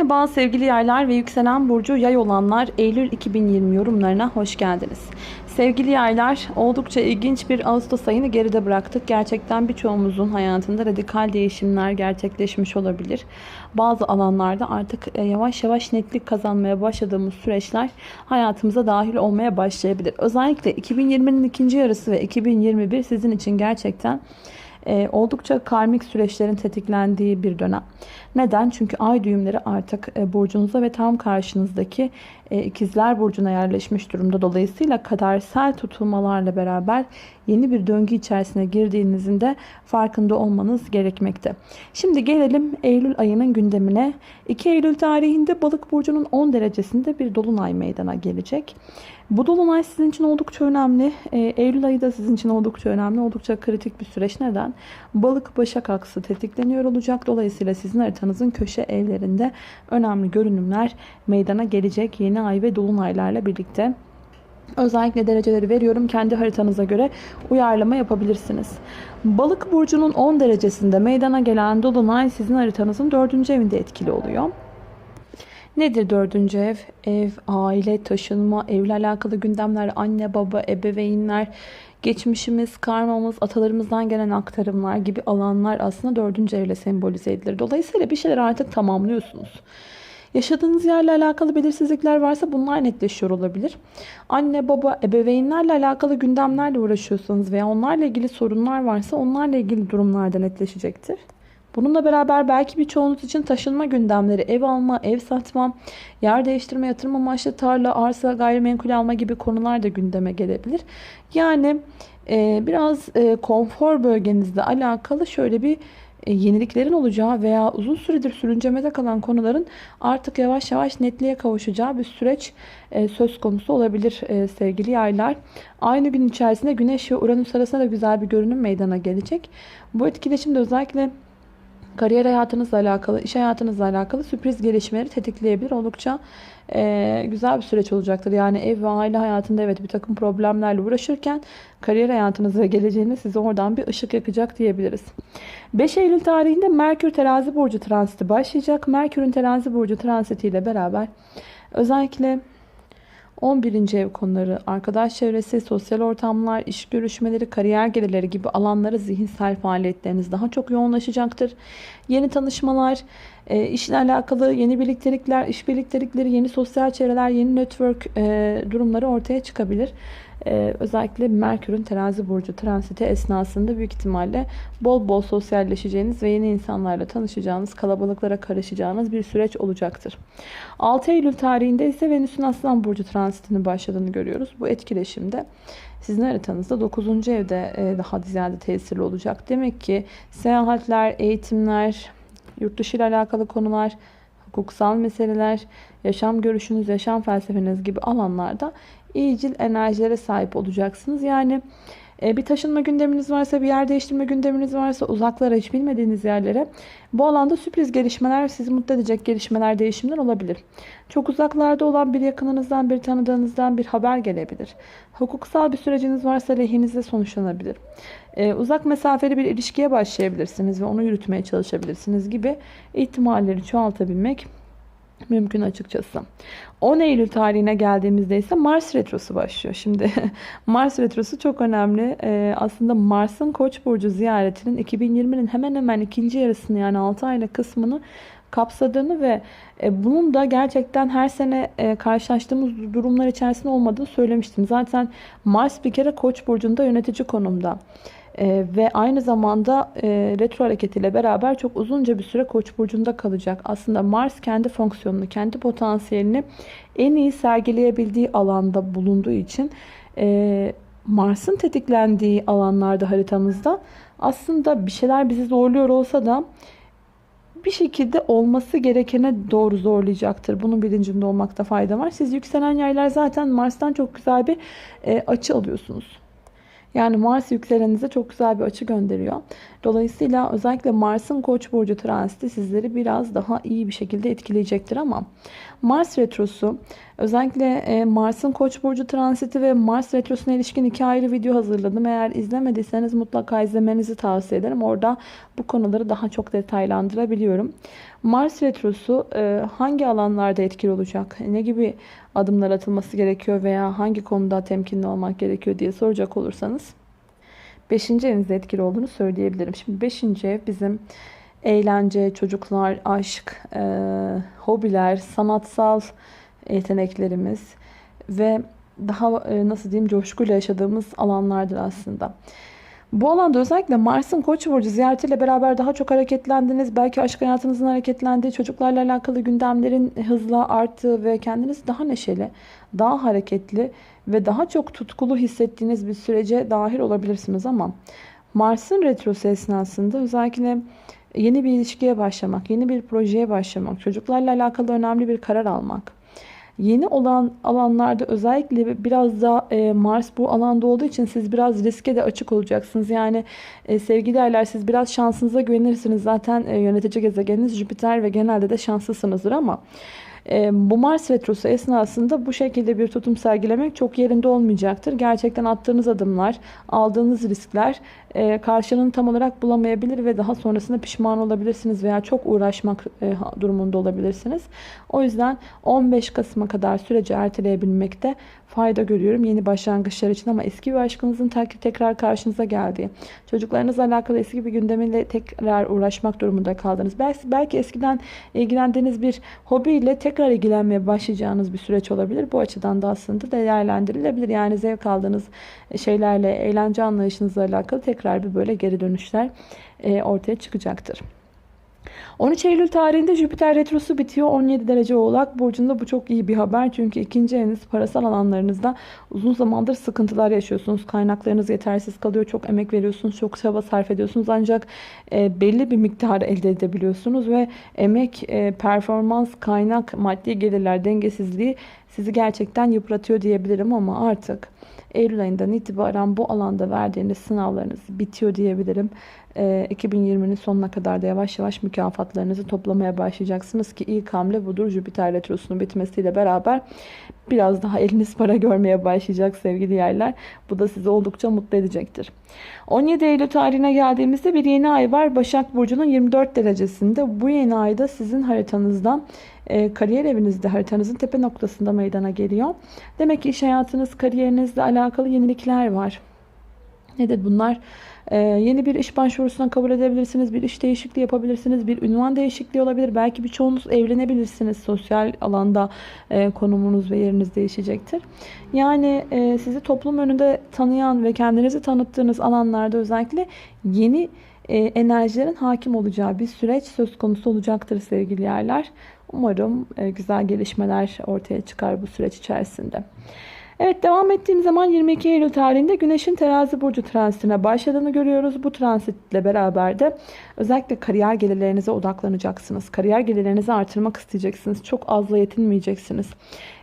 Merhaba sevgili yaylar ve yükselen burcu yay olanlar Eylül 2020 yorumlarına hoş geldiniz. Sevgili yaylar oldukça ilginç bir Ağustos ayını geride bıraktık. Gerçekten birçoğumuzun hayatında radikal değişimler gerçekleşmiş olabilir. Bazı alanlarda artık e, yavaş yavaş netlik kazanmaya başladığımız süreçler hayatımıza dahil olmaya başlayabilir. Özellikle 2020'nin ikinci yarısı ve 2021 sizin için gerçekten e, oldukça karmik süreçlerin tetiklendiği bir dönem. Neden? Çünkü ay düğümleri artık e, burcunuza ve tam karşınızdaki e, ikizler burcuna yerleşmiş durumda. Dolayısıyla kadersel tutulmalarla beraber yeni bir döngü içerisine girdiğinizin de farkında olmanız gerekmekte. Şimdi gelelim Eylül ayının gündemine. 2 Eylül tarihinde balık burcunun 10 derecesinde bir dolunay meydana gelecek. Bu dolunay sizin için oldukça önemli. E, Eylül ayı da sizin için oldukça önemli. Oldukça kritik bir süreç. Neden? Balık başak aksı tetikleniyor olacak. Dolayısıyla sizin haritanızın köşe evlerinde önemli görünümler meydana gelecek yeni ay ve dolunaylarla birlikte. Özellikle dereceleri veriyorum. Kendi haritanıza göre uyarlama yapabilirsiniz. Balık burcunun 10 derecesinde meydana gelen dolunay sizin haritanızın 4. evinde etkili oluyor. Nedir dördüncü ev? Ev, aile, taşınma, evle alakalı gündemler, anne, baba, ebeveynler, geçmişimiz, karmamız, atalarımızdan gelen aktarımlar gibi alanlar aslında dördüncü evle sembolize edilir. Dolayısıyla bir şeyler artık tamamlıyorsunuz. Yaşadığınız yerle alakalı belirsizlikler varsa bunlar netleşiyor olabilir. Anne, baba, ebeveynlerle alakalı gündemlerle uğraşıyorsanız veya onlarla ilgili sorunlar varsa onlarla ilgili durumlarda netleşecektir. Bununla beraber belki birçoğunuz için taşınma gündemleri, ev alma, ev satma, yer değiştirme, yatırım amaçlı tarla, arsa, gayrimenkul alma gibi konular da gündeme gelebilir. Yani e, biraz e, konfor bölgenizle alakalı şöyle bir yeniliklerin olacağı veya uzun süredir sürüncemede kalan konuların artık yavaş yavaş netliğe kavuşacağı bir süreç e, söz konusu olabilir e, sevgili yaylar. Aynı gün içerisinde Güneş ve Uranüs arasında da güzel bir görünüm meydana gelecek. Bu etkileşim de özellikle kariyer hayatınızla alakalı, iş hayatınızla alakalı sürpriz gelişmeleri tetikleyebilir. Oldukça e, güzel bir süreç olacaktır. Yani ev ve aile hayatında evet bir takım problemlerle uğraşırken kariyer hayatınıza geleceğini size oradan bir ışık yakacak diyebiliriz. 5 Eylül tarihinde Merkür terazi burcu transiti başlayacak. Merkür'ün terazi burcu transitiyle beraber özellikle 11. ev konuları, arkadaş çevresi, sosyal ortamlar, iş görüşmeleri, kariyer gelirleri gibi alanlara zihinsel faaliyetleriniz daha çok yoğunlaşacaktır. Yeni tanışmalar, e, işle alakalı yeni birliktelikler, iş birliktelikleri, yeni sosyal çevreler, yeni network e, durumları ortaya çıkabilir. Ee, özellikle Merkür'ün terazi burcu transiti esnasında büyük ihtimalle bol bol sosyalleşeceğiniz ve yeni insanlarla tanışacağınız, kalabalıklara karışacağınız bir süreç olacaktır. 6 Eylül tarihinde ise Venüs'ün Aslan burcu transitinin başladığını görüyoruz. Bu etkileşimde sizin haritanızda 9. evde e, daha ziyade tesirli olacak. Demek ki seyahatler, eğitimler, yurt dışı ile alakalı konular, hukuksal meseleler, yaşam görüşünüz, yaşam felsefeniz gibi alanlarda iyicil enerjilere sahip olacaksınız. Yani e, bir taşınma gündeminiz varsa, bir yer değiştirme gündeminiz varsa, uzaklara hiç bilmediğiniz yerlere bu alanda sürpriz gelişmeler, sizi mutlu edecek gelişmeler, değişimler olabilir. Çok uzaklarda olan bir yakınınızdan, bir tanıdığınızdan bir haber gelebilir. Hukuksal bir süreciniz varsa lehinize sonuçlanabilir. Ee, uzak mesafeli bir ilişkiye başlayabilirsiniz ve onu yürütmeye çalışabilirsiniz gibi ihtimalleri çoğaltabilmek mümkün açıkçası. 10 Eylül tarihine geldiğimizde ise Mars Retrosu başlıyor. Şimdi Mars Retrosu çok önemli. Ee, aslında Mars'ın Koç burcu ziyaretinin 2020'nin hemen hemen ikinci yarısını yani 6 aylık kısmını kapsadığını ve e, bunun da gerçekten her sene e, karşılaştığımız durumlar içerisinde olmadığını söylemiştim. Zaten Mars bir kere Koç burcunda yönetici konumda. Ee, ve aynı zamanda e, retro hareketiyle beraber çok uzunca bir süre Koç burcunda kalacak. Aslında Mars kendi fonksiyonunu, kendi potansiyelini en iyi sergileyebildiği alanda bulunduğu için e, Mars'ın tetiklendiği alanlarda haritamızda aslında bir şeyler bizi zorluyor olsa da bir şekilde olması gerekene doğru zorlayacaktır. Bunun bilincinde olmakta fayda var. Siz yükselen yaylar zaten Mars'tan çok güzel bir e, açı alıyorsunuz. Yani Mars yükselenize çok güzel bir açı gönderiyor. Dolayısıyla özellikle Mars'ın Koç burcu transiti sizleri biraz daha iyi bir şekilde etkileyecektir ama Mars retrosu özellikle e, Mars'ın Koç burcu transiti ve Mars retrosuna ilişkin iki ayrı video hazırladım. Eğer izlemediyseniz mutlaka izlemenizi tavsiye ederim. Orada bu konuları daha çok detaylandırabiliyorum. Mars retrosu e, hangi alanlarda etkili olacak? Ne gibi adımlar atılması gerekiyor veya hangi konuda temkinli olmak gerekiyor diye soracak olursanız 5. evinizde etkili olduğunu söyleyebilirim. Şimdi 5. ev bizim eğlence, çocuklar, aşk, e, hobiler, sanatsal yeteneklerimiz ve daha e, nasıl diyeyim coşkuyla yaşadığımız alanlardır aslında. Bu alanda özellikle Mars'ın Koç burcu ziyaretiyle beraber daha çok hareketlendiniz. Belki aşk hayatınızın hareketlendiği, çocuklarla alakalı gündemlerin hızla arttığı ve kendinizi daha neşeli, daha hareketli ve daha çok tutkulu hissettiğiniz bir sürece dahil olabilirsiniz ama Mars'ın retrosu esnasında özellikle yeni bir ilişkiye başlamak, yeni bir projeye başlamak, çocuklarla alakalı önemli bir karar almak, Yeni olan alanlarda özellikle biraz da e, Mars bu alanda olduğu için siz biraz riske de açık olacaksınız. Yani e, sevgili yerler siz biraz şansınıza güvenirsiniz. Zaten e, yönetici gezegeniniz Jüpiter ve genelde de şanslısınızdır ama bu Mars retrosu esnasında bu şekilde bir tutum sergilemek çok yerinde olmayacaktır. Gerçekten attığınız adımlar, aldığınız riskler e, karşılığını tam olarak bulamayabilir ve daha sonrasında pişman olabilirsiniz veya çok uğraşmak e, durumunda olabilirsiniz. O yüzden 15 Kasım'a kadar süreci erteleyebilmekte fayda görüyorum yeni başlangıçlar için ama eski bir aşkınızın tekrar karşınıza geldiği, çocuklarınızla alakalı eski bir gündemiyle tekrar uğraşmak durumunda kaldınız. Belki, belki eskiden ilgilendiğiniz bir hobiyle tekrar ilgilenmeye başlayacağınız bir süreç olabilir. Bu açıdan da aslında değerlendirilebilir. Yani zevk aldığınız şeylerle, eğlence anlayışınızla alakalı tekrar bir böyle geri dönüşler e, ortaya çıkacaktır. 13 Eylül tarihinde Jüpiter Retrosu bitiyor. 17 derece Oğlak Burcu'nda bu çok iyi bir haber. Çünkü ikinci eviniz parasal alanlarınızda uzun zamandır sıkıntılar yaşıyorsunuz. Kaynaklarınız yetersiz kalıyor. Çok emek veriyorsunuz. Çok çaba sarf ediyorsunuz. Ancak e, belli bir miktar elde edebiliyorsunuz. Ve emek, e, performans, kaynak, maddi gelirler dengesizliği sizi gerçekten yıpratıyor diyebilirim ama artık Eylül ayından itibaren bu alanda verdiğiniz sınavlarınız bitiyor diyebilirim. 2020'nin ee, sonuna kadar da yavaş yavaş mükafatlarınızı toplamaya başlayacaksınız ki ilk hamle budur. Jüpiter retrosunun bitmesiyle beraber biraz daha eliniz para görmeye başlayacak sevgili yerler. Bu da sizi oldukça mutlu edecektir. 17 Eylül tarihine geldiğimizde bir yeni ay var. Başak Burcu'nun 24 derecesinde. Bu yeni ayda sizin haritanızdan e, kariyer evinizde haritanızın tepe noktasında meydana geliyor. Demek ki iş hayatınız, kariyerinizle alakalı yenilikler var. Nedir bunlar? Ee, yeni bir iş başvurusuna kabul edebilirsiniz. Bir iş değişikliği yapabilirsiniz. Bir ünvan değişikliği olabilir. Belki birçoğunuz evlenebilirsiniz. Sosyal alanda e, konumunuz ve yeriniz değişecektir. Yani e, sizi toplum önünde tanıyan ve kendinizi tanıttığınız alanlarda özellikle yeni e, enerjilerin hakim olacağı bir süreç söz konusu olacaktır sevgili yerler. Umarım e, güzel gelişmeler ortaya çıkar bu süreç içerisinde. Evet devam ettiğim zaman 22 Eylül tarihinde Güneş'in terazi burcu transitine başladığını görüyoruz. Bu transitle beraber de özellikle kariyer gelirlerinize odaklanacaksınız. Kariyer gelirlerinizi artırmak isteyeceksiniz. Çok azla yetinmeyeceksiniz.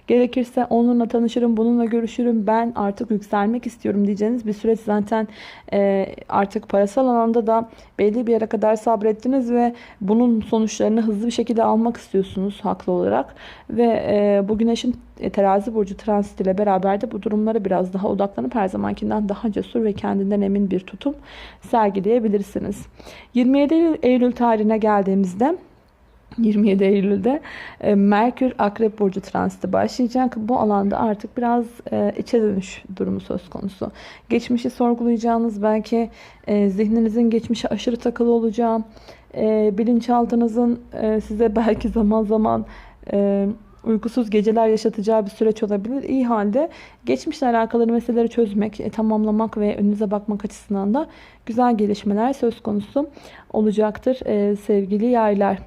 Gerekirse onunla tanışırım, bununla görüşürüm. Ben artık yükselmek istiyorum diyeceğiniz bir süreç zaten e, artık parasal alanda da belli bir yere kadar sabrettiniz ve bunun sonuçlarını hızlı bir şekilde almak istiyorsunuz haklı olarak. Ve e, bu güneşin e, terazi burcu transit ile beraber de bu durumlara biraz daha odaklanıp her zamankinden daha cesur ve kendinden emin bir tutum sergileyebilirsiniz. 27 Eylül tarihine geldiğimizde 27 Eylül'de e, Merkür Akrep Burcu transiti başlayacak. Bu alanda artık biraz e, içe dönüş durumu söz konusu. Geçmişi sorgulayacağınız belki e, zihninizin geçmişe aşırı takılı olacağı, bilinçaltınızın size belki zaman zaman uykusuz geceler yaşatacağı bir süreç olabilir. İyi halde geçmişle alakalı meseleleri çözmek, tamamlamak ve önünüze bakmak açısından da güzel gelişmeler söz konusu olacaktır e, sevgili yaylar.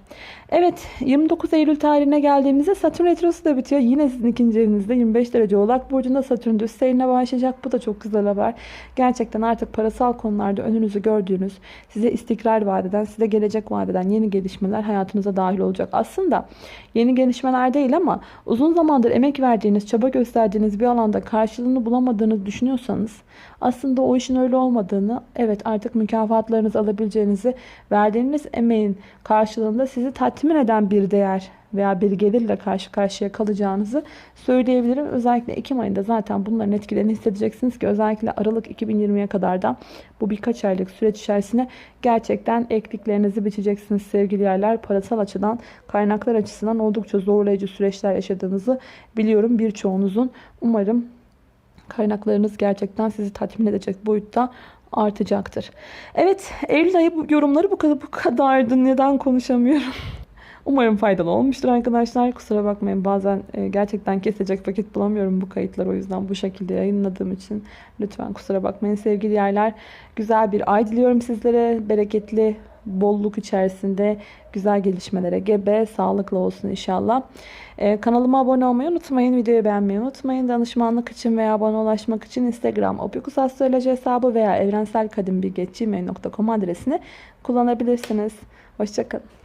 Evet 29 Eylül tarihine geldiğimizde Satürn Retrosu da bitiyor. Yine sizin ikinci evinizde 25 derece Oğlak Burcu'nda Satürn düz seyrine başlayacak. Bu da çok güzel haber. Gerçekten artık parasal konularda önünüzü gördüğünüz, size istikrar vadeden, size gelecek vadeden yeni gelişmeler hayatınıza dahil olacak. Aslında yeni gelişmeler değil ama uzun zamandır emek verdiğiniz, çaba gösterdiğiniz bir alanda karşılığını bulamadığınızı düşünüyorsanız aslında o işin öyle olmadığını, evet artık mükafatlarınızı alabileceğinizi, verdiğiniz emeğin karşılığında sizi tatmin eden bir değer veya bir gelirle karşı karşıya kalacağınızı söyleyebilirim. Özellikle Ekim ayında zaten bunların etkilerini hissedeceksiniz ki özellikle Aralık 2020'ye kadar da bu birkaç aylık süreç içerisinde gerçekten ektiklerinizi biçeceksiniz sevgili yerler. Parasal açıdan, kaynaklar açısından oldukça zorlayıcı süreçler yaşadığınızı biliyorum birçoğunuzun. Umarım kaynaklarınız gerçekten sizi tatmin edecek boyutta artacaktır. Evet, Eylül ayı yorumları bu kadar bu kadardı. Neden konuşamıyorum? Umarım faydalı olmuştur arkadaşlar. Kusura bakmayın bazen e, gerçekten kesecek vakit bulamıyorum bu kayıtlar o yüzden bu şekilde yayınladığım için lütfen kusura bakmayın sevgili yerler. Güzel bir ay diliyorum sizlere. Bereketli, bolluk içerisinde güzel gelişmelere gebe, sağlıklı olsun inşallah. E, kanalıma abone olmayı unutmayın. Videoyu beğenmeyi unutmayın. Danışmanlık için veya bana ulaşmak için Instagram opikusastroloji hesabı veya evrenselkadimbilgi.gmail.com adresini kullanabilirsiniz. Hoşçakalın.